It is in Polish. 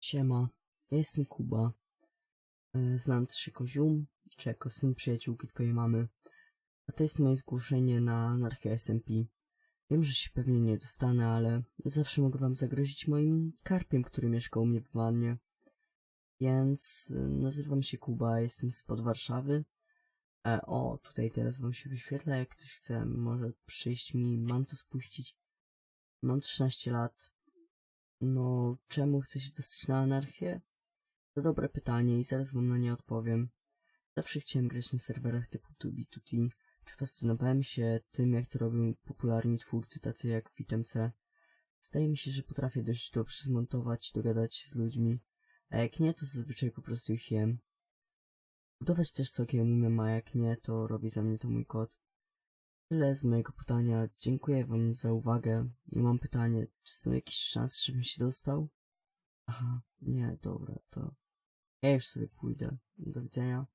Siema, ja jestem Kuba. E, Znam też jako Zium, czy jako syn przyjaciółki twojej mamy. A to jest moje zgłoszenie na anarchię SMP. Wiem, że się pewnie nie dostanę, ale zawsze mogę wam zagrozić moim karpiem, który mieszka u mnie w wannie. Więc e, nazywam się Kuba, jestem spod Warszawy. E, o, tutaj teraz wam się wyświetla, jak ktoś chce, może przyjść mi manto spuścić. Mam 13 lat. No, czemu chcę się dostać na anarchię? To dobre pytanie i zaraz wam na nie odpowiem. Zawsze chciałem grać na serwerach typu Tubi Tuti, czy fascynowałem się tym, jak to robią popularni twórcy tacy jak WitemC. Zdaje mi się, że potrafię dość dobrze zmontować, dogadać się z ludźmi, a jak nie, to zazwyczaj po prostu ich jem. Budować też całkiem umiem, a jak nie, to robi za mnie to mój kot. Tyle z mojego pytania. Dziękuję wam za uwagę i mam pytanie, czy są jakieś szanse, żebym się dostał? Aha, nie, dobra, to ja już sobie pójdę. Do widzenia.